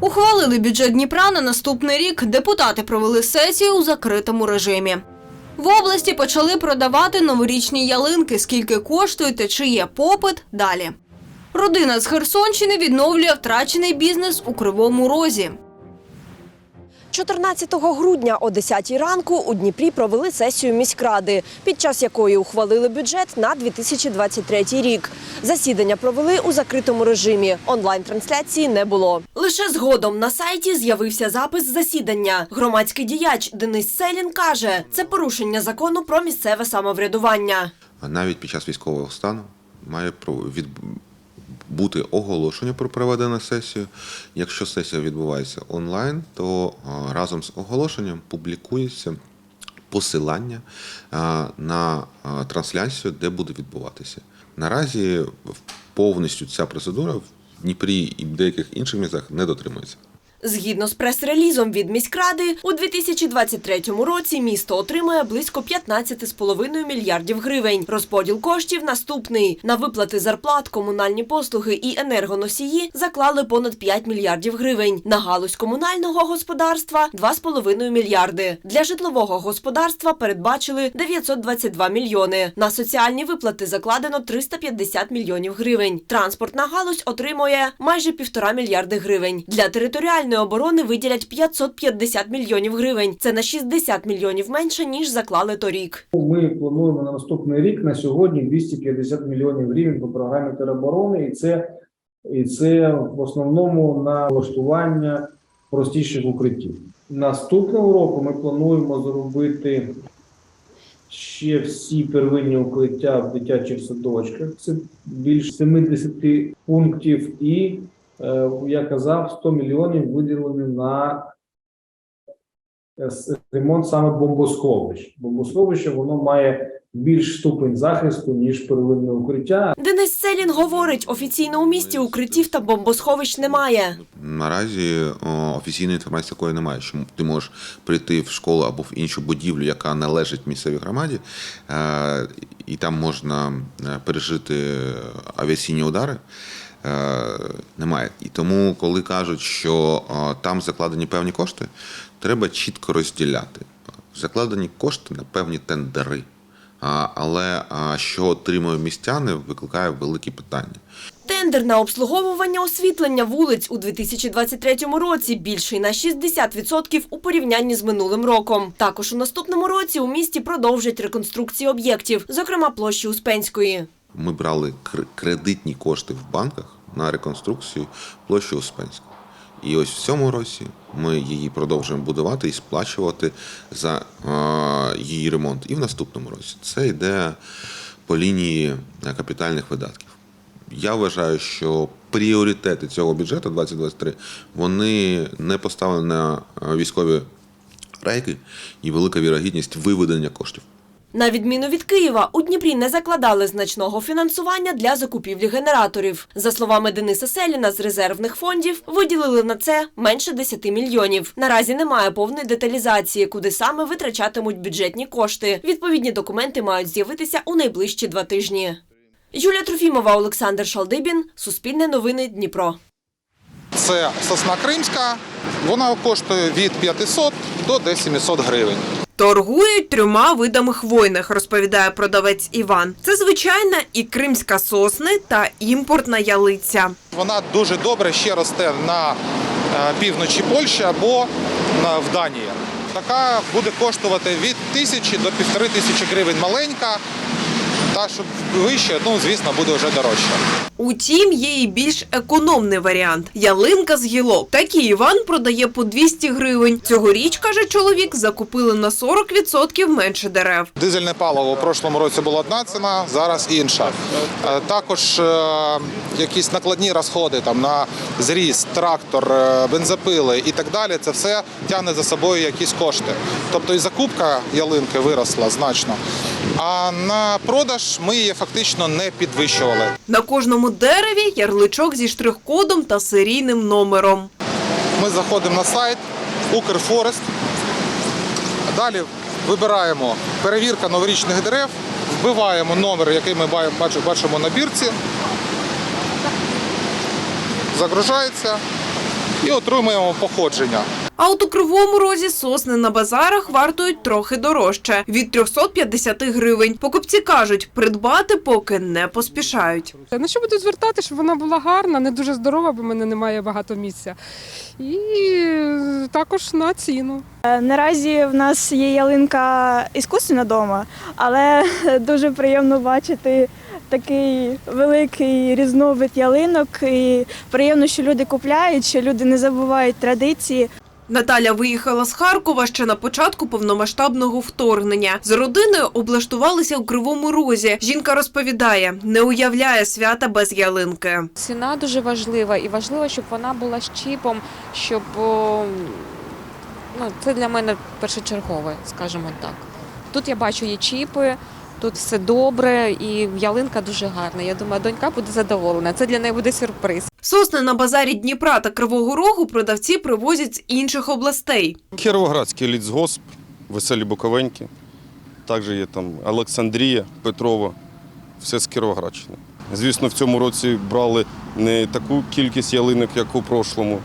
Ухвалили бюджет Дніпра на наступний рік. Депутати провели сесію у закритому режимі. В області почали продавати новорічні ялинки. Скільки коштують та чи є попит далі. Родина з Херсонщини відновлює втрачений бізнес у Кривому Розі. 14 грудня о 10 ранку у Дніпрі провели сесію міськради, під час якої ухвалили бюджет на 2023 рік. Засідання провели у закритому режимі. Онлайн-трансляції не було. Лише згодом на сайті з'явився запис засідання. Громадський діяч Денис Селін каже, це порушення закону про місцеве самоврядування. Навіть під час військового стану має. Бути оголошення про проведену сесію. Якщо сесія відбувається онлайн, то разом з оголошенням публікується посилання на трансляцію, де буде відбуватися. Наразі повністю ця процедура в Дніпрі і в деяких інших містах не дотримується. Згідно з прес-релізом від міськради, у 2023 році місто отримає близько 15,5 мільярдів гривень. Розподіл коштів наступний. На виплати зарплат, комунальні послуги і енергоносії заклали понад 5 мільярдів гривень. На галузь комунального господарства 2,5 мільярди. Для житлового господарства передбачили 922 мільйони. На соціальні виплати закладено 350 мільйонів гривень. Транспортна галузь отримує майже півтора мільярди гривень. Для територіальної оборони виділять 550 мільйонів гривень. Це на 60 мільйонів менше ніж заклали торік. Ми плануємо на наступний рік на сьогодні 250 мільйонів гривень по програмі тероборони, і це, і це в основному на влаштування простіших укриттів. Наступного року ми плануємо зробити ще всі первинні укриття в дитячих садочках. Це більш 70 пунктів, і я казав, 100 мільйонів виділені на е, ремонт саме бомбосховищ. Бомбосховище воно має більш ступень захисту ніж первинне укриття. Денис Селін говорить, офіційно у місті укриттів та бомбосховищ немає. Наразі офіційної інформації такої немає, що ти можеш прийти в школу або в іншу будівлю, яка належить місцевій громаді, е, і там можна е, пережити авіаційні удари. Е, Немає. І тому, коли кажуть, що там закладені певні кошти, треба чітко розділяти. Закладені кошти на певні тендери. Але що отримують містяни, викликає великі питання. Тендер на обслуговування освітлення вулиць у 2023 році більший на 60% у порівнянні з минулим роком. Також у наступному році у місті продовжать реконструкцію об'єктів, зокрема площі Успенської. Ми брали кр- кредитні кошти в банках на реконструкцію площі Успенської. І ось в цьому році ми її продовжуємо будувати і сплачувати за її ремонт. І в наступному році це йде по лінії е, капітальних видатків. Я вважаю, що пріоритети цього бюджету 2023 вони не поставлені на е, військові рейки і велика вірогідність виведення коштів. На відміну від Києва, у Дніпрі не закладали значного фінансування для закупівлі генераторів. За словами Дениса Селіна, з резервних фондів виділили на це менше 10 мільйонів. Наразі немає повної деталізації, куди саме витрачатимуть бюджетні кошти. Відповідні документи мають з'явитися у найближчі два тижні. Юлія Трофімова, Олександр Шалдибін, Суспільне новини Дніпро. Це сосна кримська. Вона коштує від 500 до десь 700 гривень. Торгують трьома видами хвойних, розповідає продавець Іван. Це звичайна і кримська сосни та імпортна ялиця. Вона дуже добре ще росте на е, півночі Польщі або на, в Данії. Така буде коштувати від тисячі до півтори тисячі гривень маленька. Та щоб вище, ну звісно, буде вже дорожче. Утім, є і більш економний варіант ялинка з гілок. Такі Іван продає по 200 гривень. Цьогоріч, каже чоловік, закупили на 40% менше дерев. Дизельне паливо в прошлому році була одна ціна, зараз інша. Е, Також е, якісь накладні розходи там на зріз, трактор, е, бензопили і так далі. Це все тягне за собою якісь кошти. Тобто і закупка ялинки виросла значно. А на продаж ми її фактично не підвищували. На кожному дереві ярличок зі штрих-кодом та серійним номером. Ми заходимо на сайт Укрфорест. Далі вибираємо перевірка новорічних дерев, вбиваємо номер, який ми бачимо на бірці. Загружається. І отримуємо походження. А от у Кривому Розі сосни на базарах вартують трохи дорожче – від 350 гривень. Покупці кажуть, придбати поки не поспішають. На що буду звертати, щоб вона була гарна, не дуже здорова, бо в мене немає багато місця. І також на ціну. Е, Наразі в нас є ялинка іскусственна вдома, але дуже приємно бачити такий великий різновид ялинок. І приємно, що люди купляють, що люди не забувають традиції. Наталя виїхала з Харкова ще на початку повномасштабного вторгнення. З родиною облаштувалися у Кривому Розі. Жінка розповідає, не уявляє свята без ялинки. Ціна дуже важлива і важливо, щоб вона була з чіпом, щоб ну, це для мене першочергове, скажімо так. Тут я бачу є чіпи, тут все добре, і ялинка дуже гарна. Я думаю, донька буде задоволена. Це для неї буде сюрприз. Сосни на базарі Дніпра та Кривого Рогу продавці привозять з інших областей. Кіровоградський лісгосп, Веселі Буковеньки. Також є там Олександрія, Петрова, все з Кіровоградщини. Звісно, в цьому році брали не таку кількість ялинок, як у прошлому.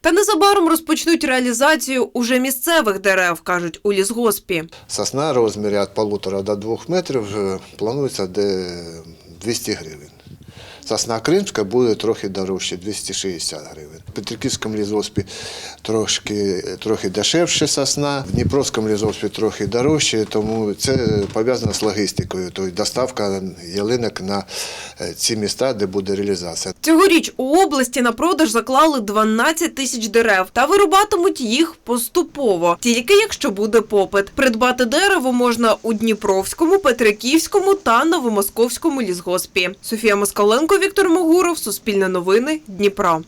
Та незабаром розпочнуть реалізацію уже місцевих дерев, кажуть у лісгоспі. Сосна розмірі від полутора до двох метрів е, планується де 200 гривень. Сосна кримська буде трохи дорожче, 260 гривень. В Петриківському лісгоспі трошки, трохи дешевше сосна, в Дніпровському лісгоспі трохи дорожче, тому це пов'язано з логістикою, тобто доставка ялинок на е, ці міста, де буде реалізація. Цьогоріч у області на продаж заклали 12 тисяч дерев та вирубатимуть їх поступово, тільки якщо буде попит. Придбати дерево можна у Дніпровському, Петриківському та Новомосковському лісгоспі. Софія Москаленко, Віктор Могуров, Суспільне новини, Дніпро.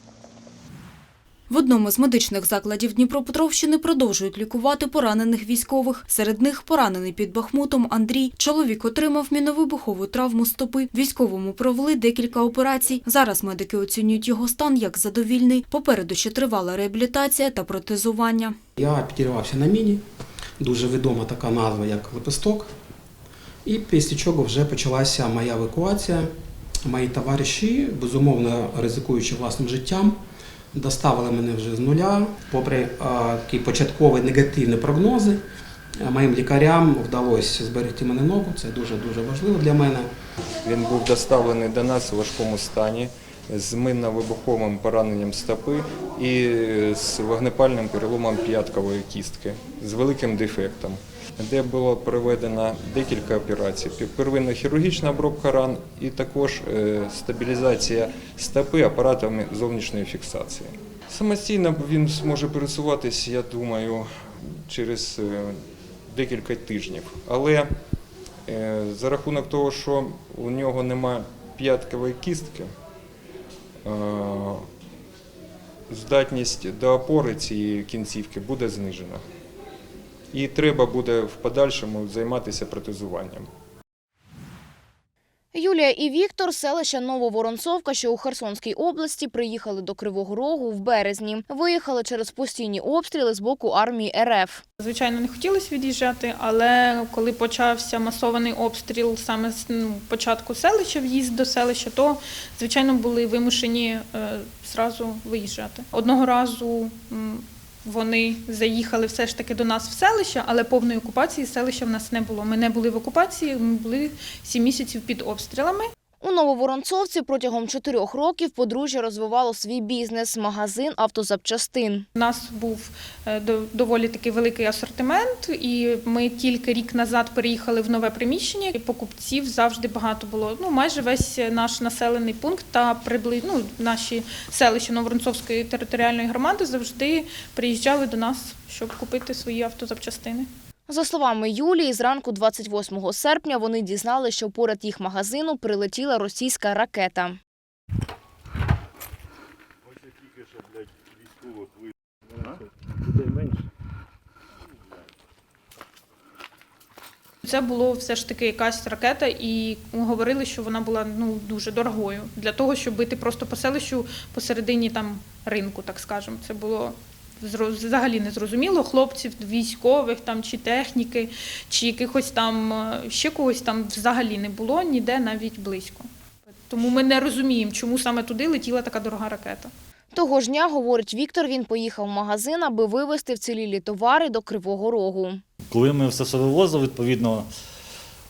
В одному з медичних закладів Дніпропетровщини продовжують лікувати поранених військових. Серед них поранений під Бахмутом Андрій. Чоловік отримав міновибухову травму стопи. Військовому провели декілька операцій. Зараз медики оцінюють його стан як задовільний. Попереду ще тривала реабілітація та протезування. Я підірвався на міні, дуже відома така назва, як лепесток. І після чого вже почалася моя евакуація. Мої товариші, безумовно ризикуючи власним життям, доставили мене вже з нуля. Попри такі початкові негативні прогнози, моїм лікарям вдалося зберегти мене ногу. Це дуже-дуже важливо для мене. Він був доставлений до нас у важкому стані з минно-вибуховим пораненням стопи і з вогнепальним переломом п'яткової кістки з великим дефектом, де було проведено декілька операцій. Первинна хірургічна обробка ран і також е, стабілізація стопи апаратами зовнішньої фіксації. Самостійно він зможе пересуватись, я думаю, через е, декілька тижнів. Але Е, За рахунок того, що у нього немає п'яткової кістки, здатність до опори цієї кінцівки буде знижена. І треба буде в подальшому займатися протезуванням. Юлія і Віктор, селища Нововоронцовка, що у Херсонській області, приїхали до Кривого Рогу в березні. Виїхали через постійні обстріли з боку армії РФ. Звичайно, не хотілося від'їжджати, але коли почався масований обстріл саме з ну, початку селища, в'їзд до селища, то звичайно були вимушені е, зразу виїжджати. Одного разу вони заїхали все ж таки до нас в селище, але повної окупації селища в нас не було. Ми не були в окупації, ми були сім місяців під обстрілами. У Нововоронцовці протягом чотирьох років подружжя розвивало свій бізнес – магазин автозапчастин. У нас був е, доволі таки великий асортимент, і ми тільки рік назад переїхали в нове приміщення. І покупців завжди багато було. Ну майже весь наш населений пункт та прибли... ну, наші селища Новоронцовської територіальної громади завжди приїжджали до нас, щоб купити свої автозапчастини. За словами Юлії, зранку 28 серпня вони дізнали, що поряд їх магазину прилетіла російська ракета. Це було все ж таки якась ракета, і говорили, що вона була ну дуже дорогою для того, щоб бити просто по селищу посередині там ринку, так скажемо. Це було взагалі незрозуміло. Хлопців, військових там чи техніки, чи якихось там е, ще когось там взагалі не було ніде навіть близько. Тому ми не розуміємо, чому саме туди летіла така дорога ракета. Того ж дня, говорить Віктор, він поїхав в магазин, аби вивезти вцілілі товари до Кривого Рогу. Коли ми все це вивозили, відповідно,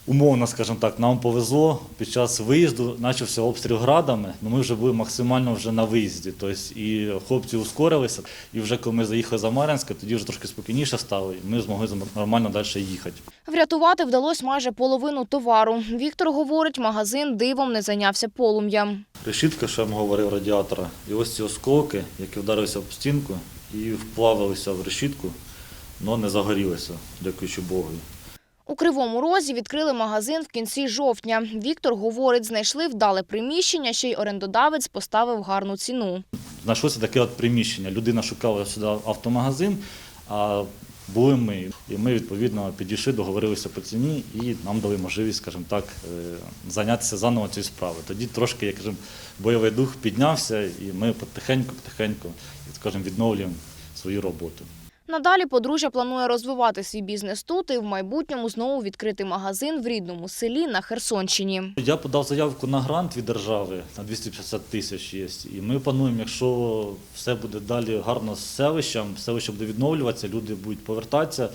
умовно, скажімо так, нам повезло під час виїзду, почався обстріл градами, але ми вже були максимально вже на виїзді. Тобто і хлопці ускорилися, і вже коли ми заїхали за Мар'янське, тоді вже трошки спокійніше стало, і ми змогли нормально далі їхати. Врятувати вдалося майже половину товару. Віктор говорить, магазин дивом не зайнявся полум'ям. Решітка, що я вам говорив, радіатора, і ось ці осколки, які вдарилися об стінку і вплавилися в решітку, але не загорілися, дякуючи Богу. У Кривому Розі відкрили магазин в кінці жовтня. Віктор говорить, знайшли вдале приміщення, ще й орендодавець поставив гарну ціну. знайшлося таке от приміщення. Людина шукала сюди автомагазин, а були ми. І ми відповідно підійшли, договорилися по ціні і нам дали можливість, скажімо так, е, зайнятися заново цією справою. Тоді трошки, як кажемо, бойовий дух піднявся, і ми потихеньку, потихеньку, скажімо, відновлюємо свою роботу. Надалі подружжя планує розвивати свій бізнес тут і в майбутньому знову відкрити магазин в рідному селі на Херсонщині. Я подав заявку на грант від держави на 250 тисяч є. І ми плануємо, якщо все буде далі гарно з селищем, селище буде відновлюватися, люди будуть повертатися,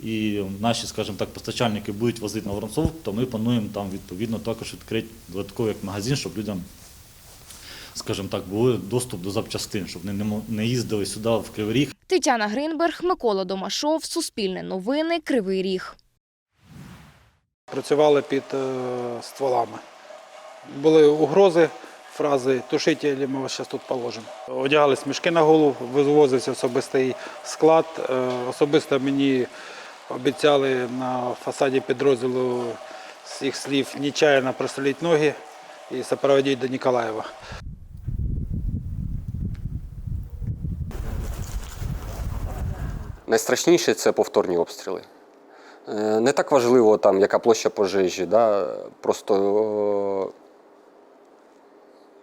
і наші, скажімо так, постачальники будуть возити на Воронцов, то ми плануємо там відповідно також відкрити додатковий магазин, щоб людям, скажімо так, були доступ до запчастин, щоб вони не їздили сюди в Кривий Ріг. Тетяна Гринберг, Микола Домашов, Суспільне новини, Кривий Ріг. Працювали під е, стволами. Були угрози, фрази «тушите, або ми вас зараз тут положимо». Одягались мішки на голову, вивозився особистий склад. Е, Особисто мені обіцяли на фасаді підрозділу з їх слів нечаянно прострелити ноги і сопроводити до Ніколаєва. Найстрашніше це повторні обстріли. Е, Не так важливо, там, яка площа пожежі. Да? Просто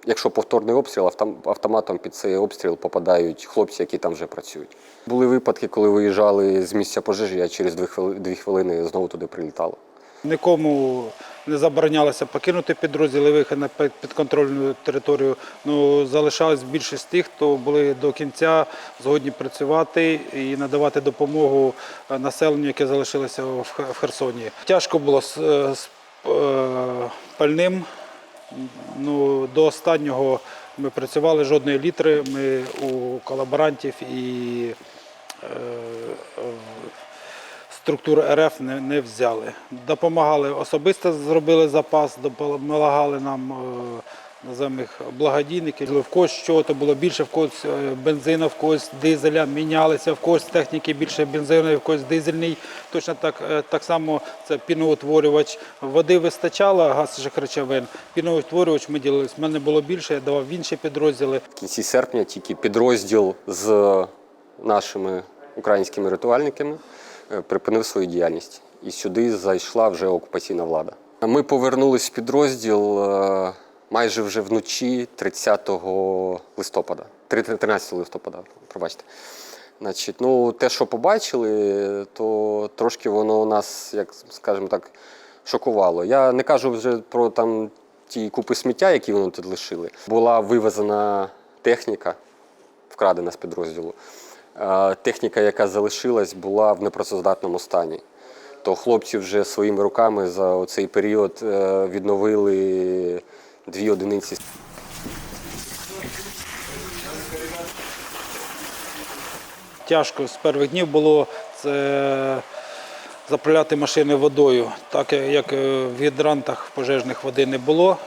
якщо повторний обстріл, автоматом під цей обстріл попадають хлопці, які там вже працюють. Були випадки, коли виїжджали з місця пожежі, а через дві хвилини знову туди прилітало. Нікому не заборонялося покинути підрозділи виїхати на підконтрольну територію. Ну, залишалась більшість тих, хто були до кінця згодні працювати і надавати допомогу е, населенню, яке залишилося в Херсоні. Тяжко було з, е, з е, пальним. Ну, до останнього ми працювали жодної літри. Ми у колаборантів і структур РФ не, не взяли. Допомагали особисто, зробили запас, допомагали нам, е, називаємо їх благодійники. В когось чого-то було більше, в когось е, бензину, в когось дизеля, мінялися, в когось техніки більше бензину, в когось дизельний. Точно так, е, так само це піноутворювач. Води вистачало, газових речовин. Піноутворювач ми ділились. У мене було більше, я давав в інші підрозділи. В кінці серпня тільки підрозділ з нашими українськими рятувальниками припинив свою діяльність. І сюди зайшла вже окупаційна влада. Ми повернулись в підрозділ е, майже вже вночі 30 листопада, 13 листопада, пробачте. Значить, ну, те, що побачили, то трошки воно нас, як скажімо так, шокувало. Я не кажу вже про там ті купи сміття, які вони тут лишили. Була вивезена техніка, вкрадена з підрозділу. Е, Техніка, яка залишилась, була в непрацездатному стані. То хлопці вже своїми руками за цей період е, відновили дві одиниці. Тяжко з перших днів було це заправляти машини водою, так як е, в гідрантах пожежних води не було.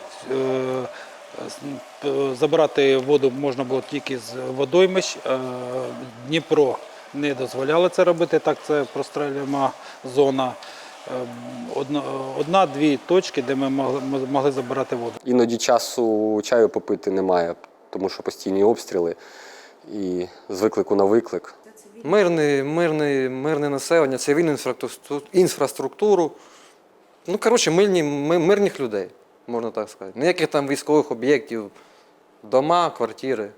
Забирати воду можна було тільки з водоймищ. Е, Дніпро не дозволяло це робити, так це прострілюємо зона. Е, одна- Одна-дві точки, де ми могли, могли забирати воду. Іноді часу чаю попити немає, тому що постійні обстріли і з виклику на виклик. Мирне, мирне, мирне населення, цивільну інфраструктуру, інфраструктуру. Ну, коротше, мирні, мирних людей, можна так сказати. Ніяких там військових об'єктів, дома, квартири.